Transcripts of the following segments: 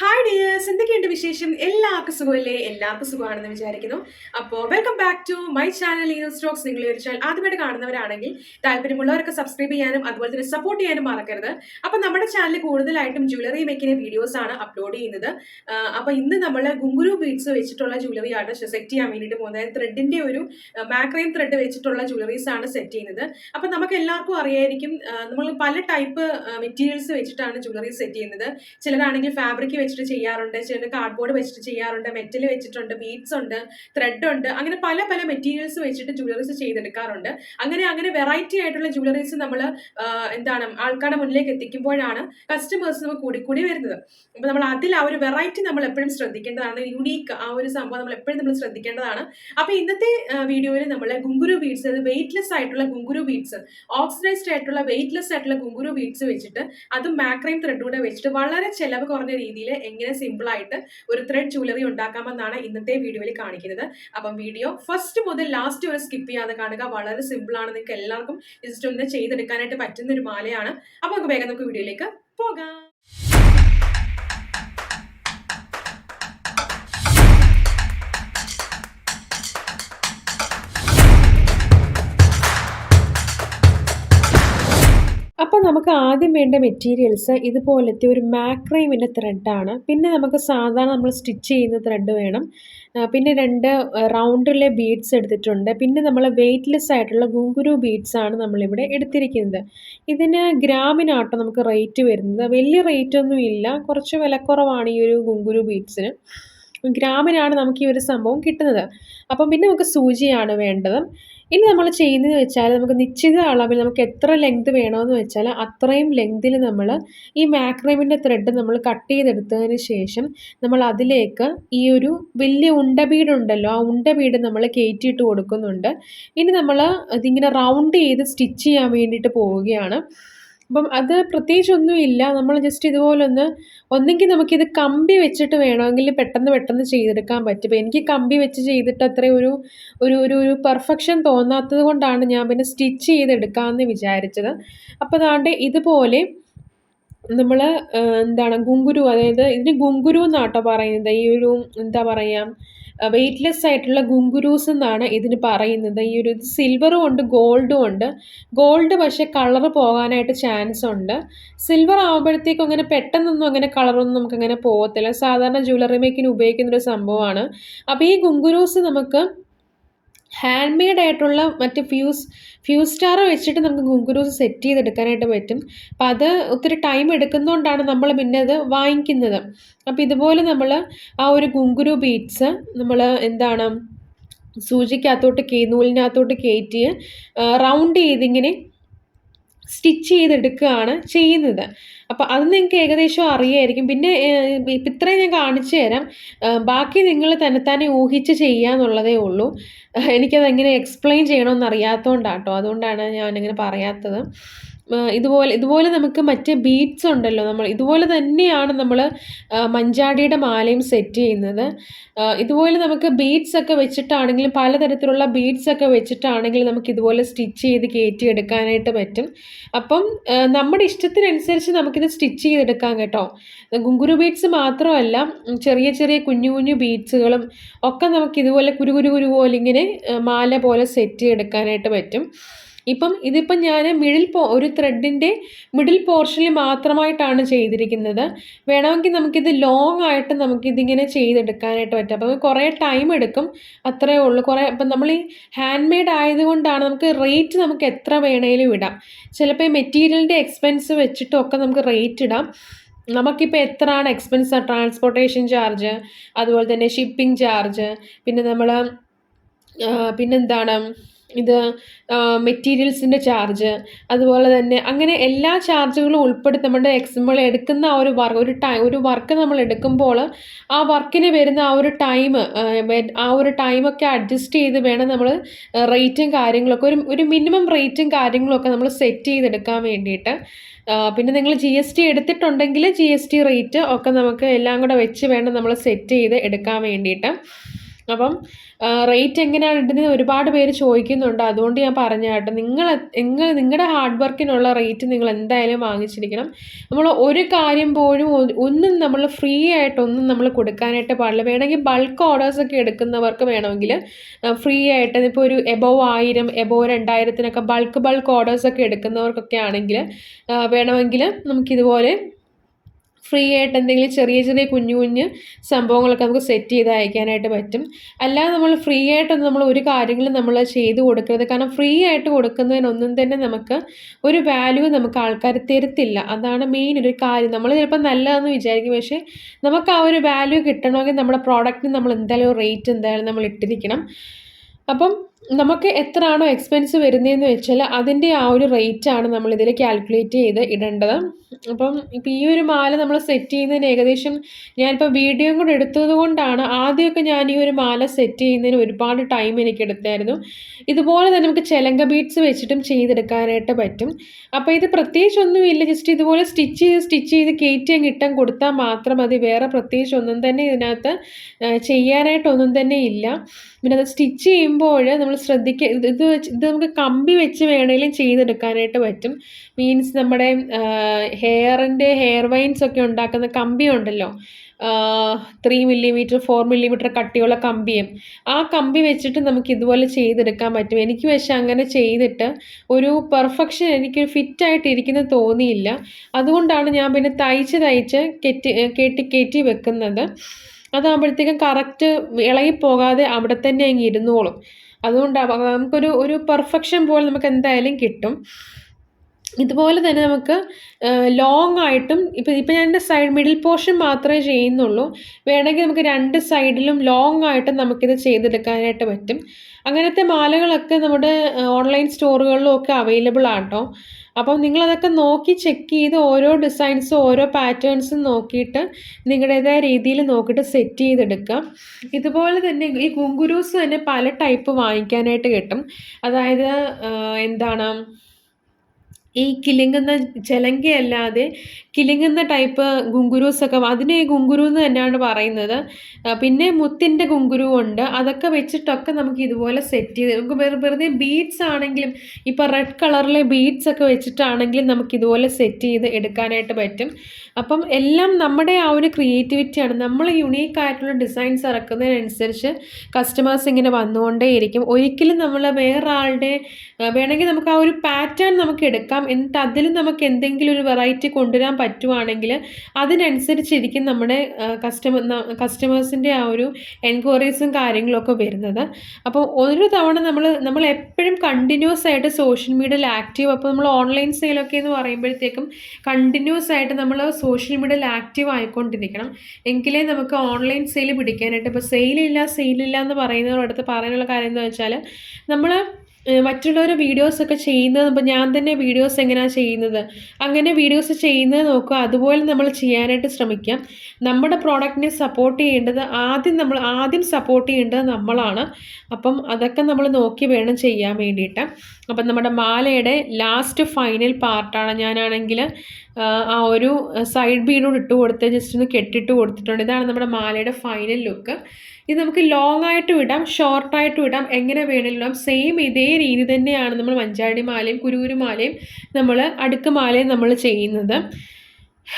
Hi dears എന്തൊക്കെയുണ്ട് വിശേഷം? എല്ലാവർക്കും സുഖമല്ലേ? എല്ലാവർക്കും സുഖമാണെന്ന് വിചാരിക്കുന്നു. അപ്പോൾ welcome back to my channel Eno സ്റ്റോക്സ് നിങ്ങൾ ഒരു ചാനൽ ആദ്യമായിട്ട് കാണുന്നവരാണെങ്കിൽ താല്പര്യമുള്ളവരൊക്കെ സബ്സ്ക്രൈബ് ചെയ്യാനും അതുപോലെ തന്നെ സപ്പോർട്ട് ചെയ്യാനും മറക്കരുത്. അപ്പോൾ നമ്മുടെ ചാനൽ കൂടുതലായിട്ടും ജ്വല്ലറി മേക്കിംഗ് വീഡിയോസ് ആണ് അപ്ലോഡ് ചെയ്യുന്നത്. അപ്പോൾ ഇന്ന് നമ്മൾ ഗുങ്കുരു ബീഡ്സ് വെച്ചിട്ടുള്ള ജ്വല്ലറി ആണ് സെറ്റ് ചെയ്യാൻ വേണ്ടിയിട്ട് പോകുന്നത്. ത്രെഡിന്റെ ഒരു മാക്രൈം ത്രെഡ് വെച്ചിട്ടുള്ള ജ്വല്ലറീസ് ആണ് സെറ്റ് ചെയ്യുന്നത്. അപ്പോൾ നമുക്ക് എല്ലാവർക്കും അറിയായിരിക്കും നമ്മൾ പല ടൈപ്പ് മെറ്റീരിയൽസ് വെച്ചിട്ടാണ് ജ്വല്ലറി സെറ്റ് ചെയ്യുന്നത്. ചിലരാണെങ്കിൽ ഫാബ്രിക് വെച്ചിട്ട് ചെയ്യാറുണ്ട് ചിലത് കാർഡ്ബോർഡ് വെച്ചിട്ട് ചെയ്യാറുണ്ട് മെറ്റൽ വെച്ചിട്ടുണ്ട് ബീഡ്സ് ഉണ്ട് ത്രെഡ് ഉണ്ട് അങ്ങനെ പല പല മെറ്റീരിയൽസ് വെച്ചിട്ട് ജ്വല്ലറീസ് ചെയ്തെടുക്കാറുണ്ട്. അങ്ങനെ അങ്ങനെ വെറൈറ്റി ആയിട്ടുള്ള ജ്വല്ലറീസ് നമ്മൾ എന്താണ് ആൾക്കാരുടെ മുന്നിലേക്ക് എത്തിക്കുമ്പോഴാണ് കസ്റ്റമേഴ്സ് നമ്മൾ കൂടി കൂടി വരുന്നത്. അപ്പോൾ നമ്മൾ അതിൽ ആ ഒരു വെറൈറ്റി നമ്മൾ എപ്പോഴും ശ്രദ്ധിക്കേണ്ടതാണ് യുണീക്ക് ആ ഒരു സംഭവം നമ്മൾ എപ്പോഴും നമ്മൾ ശ്രദ്ധിക്കേണ്ടതാണ്. അപ്പോൾ ഇന്നത്തെ വീഡിയോയിൽ നമ്മൾ ഗുങ്കുരു ബീഡ്സ് അത് വെയിറ്റ്ലെസ് ആയിട്ടുള്ള ഗുങ്കുരു ബീഡ്സ് ഓക്സിഡൈസ്ഡ് ആയിട്ടുള്ള വെയിറ്റ്ലെസ് ആയിട്ടുള്ള ഗുങ്കുരു ബീഡ്സ് വെച്ചിട്ട് അതും മാക്രൈം ത്രെഡ് കൂടെ വെച്ചിട്ട് വളരെ ചെലവ് കുറഞ്ഞ രീതിയിൽ എങ്ങനെ സിമ്പിൾ ആയിട്ട് ഒരു ത്രെഡ് ജ്വല്ലറി ഉണ്ടാക്കാമെന്നാണ് ഇന്നത്തെ വീഡിയോയിൽ കാണിക്കുന്നത്. അപ്പം വീഡിയോ ഫസ്റ്റ് മുതൽ ലാസ്റ്റ് വരെ സ്കിപ്പ് ചെയ്യാതെ കാണുക. വളരെ സിമ്പിൾ ആണ്. നിങ്ങൾക്ക് എല്ലാവർക്കും ജസ്റ്റ് ഒന്ന് ചെയ്തെടുക്കാനായിട്ട് പറ്റുന്ന ഒരു മാലയാണ്. അപ്പോൾ നമുക്ക് വേഗം നമുക്ക് വീഡിയോയിലേക്ക് പോകാം. നമുക്ക് ആദ്യം വേണ്ട മെറ്റീരിയൽസ് ഇതുപോലത്തെ ഒരു മാക്രൈമിന്റെ ത്രെഡാണ് പിന്നെ നമുക്ക് സാധാരണ നമ്മൾ സ്റ്റിച്ച് ചെയ്യുന്ന ത്രെഡ് വേണം. പിന്നെ രണ്ട് റൗണ്ടിലെ ബീഡ്സ് എടുത്തിട്ടുണ്ട്. പിന്നെ നമ്മൾ വെയ്റ്റ്ലെസ് ആയിട്ടുള്ള ഗുങ്കുരു ബീഡ്സ് ആണ് നമ്മളിവിടെ എടുത്തിരിക്കുന്നത്. ഇതിന് ഗ്രാമിനാട്ടോ നമുക്ക് റേറ്റ് വരുന്നത്. വലിയ റേറ്റ് ഒന്നും ഇല്ല. കുറച്ച് വിലക്കുറവാണ് ഈ ഒരു ഗുങ്കുരു ബീഡ്സിന് ഗ്രാമിനാണ് നമുക്ക് ഈ ഒരു സംഭവം കിട്ടുന്നത്. അപ്പം പിന്നെ നമുക്ക് സൂചിയാണ് വേണ്ടത്. ഇനി നമ്മൾ ചെയ്യുന്നത് വെച്ചാൽ നമുക്ക് നിശ്ചിത അളവിൽ നമുക്ക് എത്ര ലെങ്ത് വേണമെന്ന് വെച്ചാൽ അത്രയും ലെങ്തിൽ നമ്മൾ ഈ മാക്രമിന്റെ ത്രെഡ് നമ്മൾ കട്ട് ചെയ്തെടുത്തതിന് ശേഷം നമ്മൾ അതിലേക്ക് ഈ ഒരു വലിയ ഉണ്ട ബീഡുണ്ടല്ലോ ആ ഉണ്ട ബീഡ് നമ്മൾ കയറ്റിയിട്ട് കൊടുക്കുന്നുണ്ട്. ഇനി നമ്മൾ ഇതിങ്ങനെ റൗണ്ട് ചെയ്ത് സ്റ്റിച്ച് ചെയ്യാൻ വേണ്ടിയിട്ട് പോവുകയാണ്. അപ്പം അത് പ്രത്യേകിച്ചൊന്നുമില്ല നമ്മൾ ജസ്റ്റ് ഇതുപോലെ ഒന്ന് ഒന്നെങ്കിൽ നമുക്കിത് കമ്പി വെച്ചിട്ട് വേണമെങ്കിൽ പെട്ടെന്ന് പെട്ടെന്ന് ചെയ്തെടുക്കാൻ പറ്റും. എനിക്ക് കമ്പി വെച്ച് ചെയ്തിട്ട് അത്ര ഒരു ഒരു ഒരു ഒരു പെർഫെക്ഷൻ തോന്നാത്തത് കൊണ്ടാണ് ഞാൻ പിന്നെ സ്റ്റിച്ച് ചെയ്തെടുക്കാമെന്ന് വിചാരിച്ചത്. അപ്പോൾ അതാണ്ട് ഇതുപോലെ നമ്മൾ എന്താണ് ഗുങ്കുരു അതായത് ഇതിന് ഗുങ്കുരു എന്നാട്ടോ പറയുന്നത്. ഈ ഒരു എന്താ പറയുക വെയ്റ്റ്ലെസ് ആയിട്ടുള്ള ഗുങ്കുരൂസ് എന്നാണ് ഇതിന് പറയുന്നത്. ഈ ഒരു സിൽവറും ഉണ്ട് ഗോൾഡും ഉണ്ട്. ഗോൾഡ് പക്ഷേ കളർ പോകാനായിട്ട് ചാൻസ് ഉണ്ട്. സിൽവർ ആകുമ്പോഴത്തേക്കും അങ്ങനെ പെട്ടെന്നൊന്നും അങ്ങനെ കളറൊന്നും നമുക്ക് അങ്ങനെ പോകത്തില്ല സാധാരണ ജ്വല്ലറി മേക്കിന് ഉപയോഗിക്കുന്ന ഒരു സംഭവമാണ്. അപ്പോൾ ഈ ഗുങ്കുരൂസ് നമുക്ക് ഹാൻഡ് മെയ്ഡ് ആയിട്ടുള്ള മറ്റ് ഫ്യൂസ് ഫ്യൂസ് സ്റ്റാർ വെച്ചിട്ട് നമുക്ക് ഗുങ്കുരൂസ് സെറ്റ് ചെയ്തെടുക്കാനായിട്ട് പറ്റും. അപ്പം അത് ഒത്തിരി ടൈം എടുക്കുന്നതുകൊണ്ടാണ് നമ്മൾ പിന്നെ അത് വാങ്ങിക്കുന്നത്. അപ്പോൾ ഇതുപോലെ നമ്മൾ ആ ഒരു ഗുങ്കുരു ബീഡ്സ് നമ്മൾ എന്താണ് സൂചിക്കകത്തോട്ട് കേ നൂലിനകത്തോട്ട് കയറ്റി റൗണ്ട് ചെയ്തിങ്ങനെ സ്റ്റിച്ച് ചെയ്തെടുക്കുകയാണ് ചെയ്യുന്നത്. അപ്പോൾ അത് നിങ്ങൾക്ക് ഏകദേശം അറിയായിരിക്കും. പിന്നെ ഇത്രയും ഞാൻ കാണിച്ചു തരാം. ബാക്കി നിങ്ങൾ തന്നെത്താനെ ഊഹിച്ച് ചെയ്യാന്നുള്ളതേ ഉള്ളൂ. എനിക്കത് എങ്ങനെ എക്സ്പ്ലെയിൻ ചെയ്യണമെന്ന് അറിയാത്തതുകൊണ്ടാണ് കേട്ടോ അതുകൊണ്ടാണ് ഞാനിങ്ങനെ പറയാത്തത്. ഇതുപോലെ ഇതുപോലെ നമുക്ക് മറ്റേ ബീഡ്സ് ഉണ്ടല്ലോ. നമ്മൾ ഇതുപോലെ തന്നെയാണ് നമ്മൾ മഞ്ചാടിയുടെ മാലയും സെറ്റ് ചെയ്യുന്നത്. ഇതുപോലെ നമുക്ക് ബീഡ്സ് ഒക്കെ വെച്ചിട്ടാണെങ്കിലും പലതരത്തിലുള്ള ബീഡ്സ് ഒക്കെ വെച്ചിട്ടാണെങ്കിലും നമുക്ക് ഇതുപോലെ സ്റ്റിച്ച് ചെയ്ത് കയറ്റി എടുക്കാനായിട്ട് പറ്റും. അപ്പം നമ്മുടെ ഇഷ്ടത്തിനനുസരിച്ച് നമുക്കിത് സ്റ്റിച്ച് ചെയ്തെടുക്കാം കേട്ടോ. ഗുങ്കുരു ബീഡ്സ് മാത്രമല്ല ചെറിയ ചെറിയ കുഞ്ഞു കുഞ്ഞു ബീഡ്സുകളും ഒക്കെ നമുക്ക് ഇതുപോലെ കുരു കുരു കുരു പോലെ ഇങ്ങനെ മാല പോലെ സെറ്റ് ചെയ്തെടുക്കാനായിട്ട് പറ്റും. ഇപ്പം ഇതിപ്പം ഞാൻ മിഡിൽ പോ ഒരു ത്രെഡിന്റെ മിഡിൽ പോർഷനിൽ മാത്രമായിട്ടാണ് ചെയ്തിരിക്കുന്നത്. വേണമെങ്കിൽ നമുക്കിത് ലോങ് ആയിട്ട് നമുക്കിതിങ്ങനെ ചെയ്തെടുക്കാനായിട്ട് പറ്റും. അപ്പം കുറേ ടൈം എടുക്കും. അത്രയേ ഉള്ളൂ. കുറേ അപ്പം നമ്മൾ ഈ ഹാൻഡ് മെയ്ഡ് ആയതുകൊണ്ടാണ് നമുക്ക് റേറ്റ് നമുക്ക് എത്ര വേണേലും ഇടാം. ചിലപ്പോൾ ഈ മെറ്റീരിയലിന്റെ എക്സ്പെൻസ് വെച്ചിട്ടൊക്കെ നമുക്ക് റേറ്റ് ഇടാം. നമുക്കിപ്പോൾ എത്രയാണ് എക്സ്പെൻസ് ട്രാൻസ്പോർട്ടേഷൻ ചാർജ് അതുപോലെ തന്നെ ഷിപ്പിംഗ് ചാർജ് പിന്നെ നമ്മൾ പിന്നെന്താണ്? ഇത് മെറ്റീരിയൽസിന്റെ ചാർജ് അതുപോലെ തന്നെ അങ്ങനെ എല്ലാ ചാർജുകളും ഉൾപ്പെടുത്തി നമ്മുടെ എക്സ് നമ്മൾ എടുക്കുന്ന ആ ഒരു വർക്ക് ഒരു ടൈം ഒരു വർക്ക് നമ്മൾ എടുക്കുമ്പോൾ ആ വർക്കിന് വരുന്ന ആ ഒരു ടൈം ആ ഒരു ടൈമൊക്കെ അഡ്ജസ്റ്റ് ചെയ്ത് വേണം നമ്മൾ റേറ്റും കാര്യങ്ങളൊക്കെ ഒരു ഒരു മിനിമം റേറ്റും കാര്യങ്ങളൊക്കെ നമ്മൾ സെറ്റ് ചെയ്തെടുക്കാൻ വേണ്ടിയിട്ട്. പിന്നെ നിങ്ങൾ ജി എസ് ടി എടുത്തിട്ടുണ്ടെങ്കിൽ ജി എസ് ടി റേറ്റ് ഒക്കെ നമുക്ക് എല്ലാം കൂടെ വെച്ച് വേണം നമ്മൾ സെറ്റ് ചെയ്ത് എടുക്കാൻ വേണ്ടിയിട്ട്. അപ്പം റേറ്റ് എങ്ങനെയാണ് ഇടുന്നത് ഒരുപാട് പേര് ചോദിക്കുന്നുണ്ട്. അതുകൊണ്ട് ഞാൻ പറഞ്ഞ കേട്ടോ നിങ്ങൾ നിങ്ങൾ നിങ്ങളുടെ ഹാർഡ് വർക്കിനുള്ള റേറ്റ് നിങ്ങൾ എന്തായാലും വാങ്ങിച്ചിരിക്കണം. നമ്മൾ ഒരു കാര്യം പോലും ഒന്നും നമ്മൾ ഫ്രീ ആയിട്ടൊന്നും നമ്മൾ കൊടുക്കാനായിട്ട് പാടില്ല. വേണമെങ്കിൽ ബൾക്ക് ഓർഡേഴ്സൊക്കെ എടുക്കുന്നവർക്ക് വേണമെങ്കിൽ ഫ്രീ ആയിട്ട് ഇപ്പോൾ ഒരു എബോവ് ആയിരം എബോവ് രണ്ടായിരത്തിനൊക്കെ ബൾക്ക് ബൾക്ക് ഓർഡേഴ്സൊക്കെ എടുക്കുന്നവർക്കൊക്കെ ആണെങ്കിൽ വേണമെങ്കിൽ നമുക്കിതുപോലെ ഫ്രീ ആയിട്ട് എന്തെങ്കിലും ചെറിയ ചെറിയ കുഞ്ഞു കുഞ്ഞ് സംഭവങ്ങളൊക്കെ നമുക്ക് സെറ്റ് ചെയ്ത് അയക്കാനായിട്ട് പറ്റും. അല്ലാതെ നമ്മൾ ഫ്രീ ആയിട്ടൊന്നും നമ്മൾ ഒരു കാര്യങ്ങളും നമ്മൾ ചെയ്ത് കൊടുക്കരുത്. കാരണം ഫ്രീ ആയിട്ട് കൊടുക്കുന്നതിനൊന്നും തന്നെ നമുക്ക് ഒരു വാല്യൂ നമുക്ക് ആൾക്കാർ തരത്തില്ല. അതാണ് മെയിൻ ഒരു കാര്യം. നമ്മൾ ചിലപ്പോൾ നല്ലതെന്ന് വിചാരിക്കും. പക്ഷേ നമുക്ക് ആ ഒരു വാല്യൂ കിട്ടണമെങ്കിൽ നമ്മുടെ പ്രോഡക്റ്റിന് നമ്മൾ എന്തായാലും റേറ്റ് എന്തായാലും നമ്മൾ ഇട്ടിരിക്കണം. അപ്പം നമുക്ക് എത്രയാണോ എക്സ്പെൻസ് വരുന്നതെന്ന് വെച്ചാൽ അതിന്റെ ആ ഒരു റേറ്റ് റേറ്റാണ് നമ്മളിതിൽ കാൽക്കുലേറ്റ് ചെയ്ത് ഇടേണ്ടത്. അപ്പം ഇപ്പം ഈ ഒരു മാല നമ്മൾ സെറ്റ് ചെയ്യുന്നതിന് ഏകദേശം ഞാനിപ്പോൾ വീഡിയോയും കൂടെ എടുത്തത് കൊണ്ടാണ് ആദ്യമൊക്കെ ഞാൻ ഈ ഒരു മാല സെറ്റ് ചെയ്യുന്നതിന് ഒരുപാട് ടൈം എനിക്ക് എടുത്തായിരുന്നു. ഇതുപോലെ തന്നെ നമുക്ക് ചെലങ്ക ബീഡ്സ് വെച്ചിട്ടും ചെയ്തെടുക്കാനായിട്ട് പറ്റും. അപ്പോൾ ഇത് പ്രത്യേകിച്ചൊന്നുമില്ല ജസ്റ്റ് ഇതുപോലെ സ്റ്റിച്ച് ചെയ്ത് സ്റ്റിച്ച് ചെയ്ത് കയറ്റി അങ്ങ് ഇട്ടം കൊടുത്താൽ മാത്രം മതി. വേറെ പ്രത്യേകിച്ച് ഒന്നും തന്നെ ഇതിനകത്ത് ചെയ്യാനായിട്ടൊന്നും തന്നെ ഇല്ല. പിന്നെ അത് സ്റ്റിച്ച് ചെയ്യുമ്പോൾ നമ്മൾ ശ്രദ്ധിക്കുക ഇത് ഇത് നമുക്ക് കമ്പി വെച്ച് വേണമെങ്കിലും ചെയ്തെടുക്കാനായിട്ട് പറ്റും. മീൻസ് നമ്മുടെ ഹെയറിന്റെ ഹെയർ വൈൻസ് ഒക്കെ ഉണ്ടാക്കുന്ന കമ്പി ഉണ്ടല്ലോ. ത്രീ മില്ലിമീറ്റർ ഫോർ മില്ലിമീറ്റർ കട്ടിയുള്ള കമ്പിയും. ആ കമ്പി വെച്ചിട്ട് നമുക്ക് ഇതുപോലെ ചെയ്തെടുക്കാൻ പറ്റും. എനിക്ക് പക്ഷേ അങ്ങനെ ചെയ്തിട്ട് ഒരു പെർഫെക്ഷൻ എനിക്ക് ഫിറ്റായിട്ട് ഇരിക്കുന്ന തോന്നിയില്ല. അതുകൊണ്ടാണ് ഞാൻ പിന്നെ തയ്ച്ച് തയ്ച്ച് കെറ്റി കെട്ടി കയറ്റി വെക്കുന്നത്. അതാകുമ്പോഴത്തേക്കും കറക്റ്റ് ഇളകിപ്പോകാതെ അവിടെ തന്നെ അങ്ങ് ഇരുന്നോളും. അതുകൊണ്ട് നമുക്കൊരു ഒരു പെർഫെക്ഷൻ പോലെ നമുക്ക് എന്തായാലും കിട്ടും. ഇതുപോലെ തന്നെ നമുക്ക് ലോങ് ആയിട്ടും ഇപ്പം ഇപ്പം ഞാൻ എന്റെ സൈഡ് മിഡിൽ പോർഷൻ മാത്രമേ ചെയ്യുന്നുള്ളൂ. വേണമെങ്കിൽ നമുക്ക് രണ്ട് സൈഡിലും ലോങ് ആയിട്ടും നമുക്കിത് ചെയ്തെടുക്കാനായിട്ട് പറ്റും. അങ്ങനത്തെ മാലകളൊക്കെ നമ്മുടെ ഓൺലൈൻ സ്റ്റോറുകളിലും ഒക്കെ അവൈലബിൾ ആട്ടോ. അപ്പം നിങ്ങളതൊക്കെ നോക്കി ചെക്ക് ചെയ്ത് ഓരോ ഡിസൈൻസും ഓരോ പാറ്റേൺസും നോക്കിയിട്ട് നിങ്ങളുടേതായ രീതിയിൽ നോക്കിയിട്ട് സെറ്റ് ചെയ്തെടുക്കാം ഇതുപോലെ തന്നെ ഈ കുങ്കുരൂസ് തന്നെ പല ടൈപ്പ് വാങ്ങിക്കാനായിട്ട് കിട്ടും. അതായത് എന്താണ് ഈ കിലുങ്ങുന്ന ചിലങ്കയല്ലാതെ കിലുങ്ങുന്ന ടൈപ്പ് ഗുങ്കുരൂസൊക്കെ അതിനെ ഗുങ്കുരു എന്ന് തന്നെയാണ് പറയുന്നത്. പിന്നെ മുത്തിന്റെ ഗുങ്കുരു ഉണ്ട് അതൊക്കെ വെച്ചിട്ടൊക്കെ നമുക്ക് ഇതുപോലെ സെറ്റ് ചെയ്ത് നമുക്ക് വെറുതെ ബീഡ്സ് ആണെങ്കിലും ഇപ്പോൾ റെഡ് കളറിലെ ബീഡ്സ് ഒക്കെ വെച്ചിട്ടാണെങ്കിലും നമുക്ക് ഇതുപോലെ സെറ്റ് ചെയ്ത് എടുക്കാനായിട്ട് പറ്റും. അപ്പം എല്ലാം നമ്മുടെ ആ ഒരു ക്രിയേറ്റിവിറ്റിയാണ് നമ്മൾ യുണീക്ക് ആയിട്ടുള്ള ഡിസൈൻസ് ഇറക്കുന്നതിനനുസരിച്ച് കസ്റ്റമേഴ്സ് ഇങ്ങനെ വന്നുകൊണ്ടേയിരിക്കും. ഒരിക്കലും നമ്മൾ വേറൊരാളുടെ വേണമെങ്കിൽ നമുക്ക് ആ ഒരു പാറ്റേൺ നമുക്ക് എടുക്കാം. എന്നിട്ട് അതിൽ നമുക്ക് എന്തെങ്കിലും ഒരു വെറൈറ്റി കൊണ്ടുവരാൻ പറ്റുവാണെങ്കിൽ അതിനനുസരിച്ചിരിക്കും നമ്മുടെ കസ്റ്റമർ കസ്റ്റമേഴ്സിന്റെ ആ ഒരു എൻക്വയറീസും കാര്യങ്ങളൊക്കെ വരുന്നത്. അപ്പോൾ ഒരു തവണ നമ്മൾ നമ്മൾ എപ്പോഴും കണ്ടിന്യൂസ് ആയിട്ട് സോഷ്യൽ മീഡിയയിൽ ആക്റ്റീവ് അപ്പോൾ നമ്മൾ ഓൺലൈൻ സെയിലൊക്കെ എന്ന് പറയുമ്പോഴത്തേക്കും കണ്ടിന്യൂസ് ആയിട്ട് നമ്മൾ സോഷ്യൽ മീഡിയയിൽ ആക്റ്റീവ് ആയിക്കൊണ്ടിരിക്കണം. എങ്കിലേ നമുക്ക് ഓൺലൈൻ സെയിൽ പിടിക്കാനായിട്ട്. ഇപ്പോൾ സെയിലില്ല സെയിലില്ല എന്ന് പറയുന്നവരുടെ പറയുന്നവരടുത്ത് പറയാനുള്ള കാര്യം എന്താ വെച്ചാൽ നമ്മൾ മറ്റുള്ളവർ വീഡിയോസൊക്കെ ചെയ്യുന്നത് അപ്പോൾ ഞാൻ തന്നെ വീഡിയോസ് എങ്ങനെയാണ് ചെയ്യുന്നത്? അങ്ങനെ വീഡിയോസ് ചെയ്യുന്നത് നോക്കുക. അതുപോലെ നമ്മൾ ചെയ്യാനായിട്ട് ശ്രമിക്കാം. നമ്മുടെ പ്രോഡക്റ്റിനെ സപ്പോർട്ട് ചെയ്യേണ്ടത് ആദ്യം നമ്മൾ ആദ്യം സപ്പോർട്ട് ചെയ്യേണ്ടത് നമ്മളാണ്. അപ്പം അതൊക്കെ നമ്മൾ നോക്കി വേണം ചെയ്യാൻ വേണ്ടിയിട്ട്. അപ്പം നമ്മുടെ മാലയുടെ ലാസ്റ്റ് ഫൈനൽ പാർട്ടാണ് ഞാനാണെങ്കിൽ ആ ഒരു സൈഡ് ബീഡോട് ഇട്ട് കൊടുത്ത് ജസ്റ്റ് ഒന്ന് കെട്ടിട്ട് കൊടുത്തിട്ടുണ്ട്. ഇതാണ് നമ്മുടെ മാലയുടെ ഫൈനൽ ലുക്ക് ഇത് നമുക്ക് ലോങ് ആയിട്ട് വിടാം ഷോർട്ടായിട്ട് വിടാം എങ്ങനെ വേണമെങ്കിലും ഇടാം. സെയിം ഇതേ രീതി തന്നെയാണ് നമ്മൾ മഞ്ചാടി മാലയും കുരുകുരു മാലയും നമ്മൾ അടുക്ക് മാലയും നമ്മൾ ചെയ്യുന്നത്.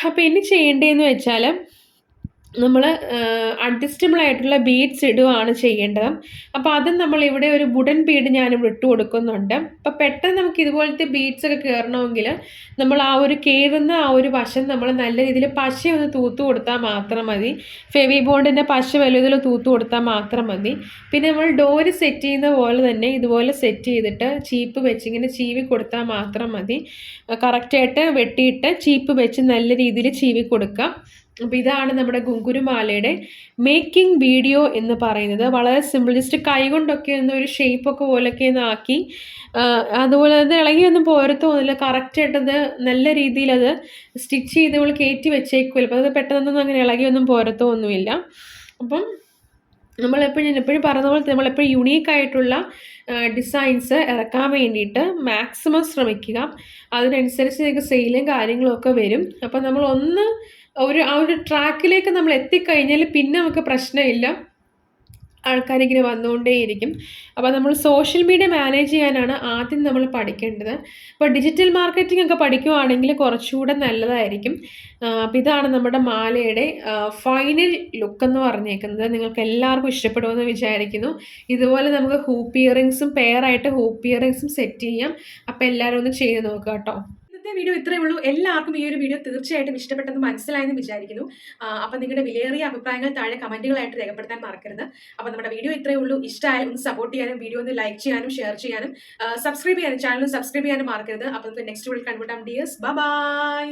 അപ്പോൾ ഇനി ചെയ്യേണ്ടതെന്ന് വെച്ചാൽ നമ്മൾ അഡ്ജസ്റ്റബിൾ ആയിട്ടുള്ള ബീഡ്സ് ഇടുകയാണ് ചെയ്യേണ്ടത്. അപ്പോൾ അതും നമ്മൾ ഇവിടെ ഒരു വുഡൻ ബീഡ് ഞാൻ ഇട്ട് കൊടുക്കുന്നുണ്ട്. അപ്പോൾ പെട്ടെന്ന് നമുക്ക് ഇതുപോലത്തെ ബീഡ്സ് ഒക്കെ കയറണമെങ്കിൽ നമ്മൾ ആ ഒരു കയറുന്ന ആ ഒരു വശം നമ്മൾ നല്ല രീതിയിൽ പശ ഒന്ന് തൂത്ത് കൊടുത്താൽ മാത്രം മതി. ഫെവി ബോണ്ടിന്റെ പശ വലുതിൽ തൂത്ത് കൊടുത്താൽ മാത്രം മതി. പിന്നെ നമ്മൾ ഡോര് സെറ്റ് ചെയ്യുന്ന പോലെ തന്നെ ഇതുപോലെ സെറ്റ് ചെയ്തിട്ട് ചീപ്പ് വെച്ച് ഇങ്ങനെ ചീവി കൊടുത്താൽ മാത്രം മതി. കറക്റ്റായിട്ട് വെട്ടിയിട്ട് ചീപ്പ് വെച്ച് നല്ല രീതിയിൽ ചീവി കൊടുക്കാം അപ്പോൾ ഇതാണ് നമ്മുടെ ഗുങ്കുരുമാലയുടെ മേക്കിംഗ് വീഡിയോ എന്ന് പറയുന്നത്. വളരെ സിമ്പിൾ ജസ്റ്റ് കൈ കൊണ്ടൊക്കെ ഒന്ന് ഒരു ഷേപ്പൊക്കെ പോലൊക്കെ ഒന്ന് ആക്കി അതുപോലെ തന്നെ ഇളകിയൊന്നും പോരത്തൊന്നുമില്ല കറക്റ്റായിട്ടത് നല്ല രീതിയിൽ അത് സ്റ്റിച്ച് ചെയ്ത് നമ്മൾ കയറ്റി വെച്ചേക്കുമല്ലോ അപ്പോൾ അത് പെട്ടെന്നൊന്നും അങ്ങനെ ഇളകിയൊന്നും പോരത്തൊന്നുമില്ല അപ്പം നമ്മളെപ്പോഴും ഞാൻ എപ്പോഴും പറഞ്ഞ പോലെ നമ്മളെപ്പോഴും യുണീക്ക് ആയിട്ടുള്ള ഡിസൈൻസ് ഇറക്കാൻ വേണ്ടിയിട്ട് മാക്സിമം ശ്രമിക്കുക. അതിനനുസരിച്ച് നിങ്ങൾക്ക് സെയിലും കാര്യങ്ങളും ഒക്കെ വരും. അപ്പം നമ്മൾ ഒന്ന് ഒരു ആ ഒരു ട്രാക്കിലേക്ക് നമ്മൾ എത്തിക്കഴിഞ്ഞാൽ പിന്നെ നമുക്ക് പ്രശ്നമില്ല. ആൾക്കാരിങ്ങനെ വന്നുകൊണ്ടേയിരിക്കും. അപ്പോൾ നമ്മൾ സോഷ്യൽ മീഡിയ മാനേജ് ചെയ്യാനാണ് ആദ്യം നമ്മൾ പഠിക്കേണ്ടത്. അപ്പോൾ ഡിജിറ്റൽ മാർക്കറ്റിംഗ് ഒക്കെ പഠിക്കുവാണെങ്കിൽ കുറച്ചുകൂടെ നല്ലതായിരിക്കും. അപ്പോൾ ഇതാണ് നമ്മുടെ മാലയുടെ ഫൈനൽ ലുക്ക് എന്ന് പറഞ്ഞേക്കുന്നത്. നിങ്ങൾക്ക് എല്ലാവർക്കും ഇഷ്ടപ്പെടുമെന്ന് വിചാരിക്കുന്നു. ഇതുപോലെ നമുക്ക് ഹൂപ്പ് ഇയറിങ്സും പെയറായിട്ട് ഹൂപ്പ് ഇയറിങ്സും സെറ്റ് ചെയ്യാം. അപ്പോൾ എല്ലാവരും ഒന്ന് ചെയ്ത് നോക്കുക കേട്ടോ. ഇന്നത്തെ വീഡിയോ ഇത്രയേ ഉള്ളൂ. എല്ലാവർക്കും ഈ ഒരു വീഡിയോ തീർച്ചയായിട്ടും ഇഷ്ടപ്പെട്ടെന്ന് മനസ്സിലായെന്ന് വിചാരിക്കുന്നു. അപ്പം നിങ്ങളുടെ വിലയേറിയ അഭിപ്രായങ്ങൾ താഴെ കമന്റുകളായിട്ട് രേഖപ്പെടുത്താൻ മറക്കരുത്. അപ്പം നമ്മുടെ വീഡിയോ ഇത്രയേ ഉള്ളൂ. ഇഷ്ടമായാലും ഒന്ന് സപ്പോർട്ട് ചെയ്യാനും വീഡിയോ ഒന്ന് ലൈക്ക് ചെയ്യാനും ഷെയർ ചെയ്യാനും സബ്സ്ക്രൈബ് ചെയ്യാനും ചാനൽ സബ്സ്ക്രൈബ് ചെയ്യാനും മറക്കരുത്. അപ്പം നെക്സ്റ്റ് വീഡിയോ കണ്ടുപിട്ടാം ഡിയേഴ്സ് ബൈ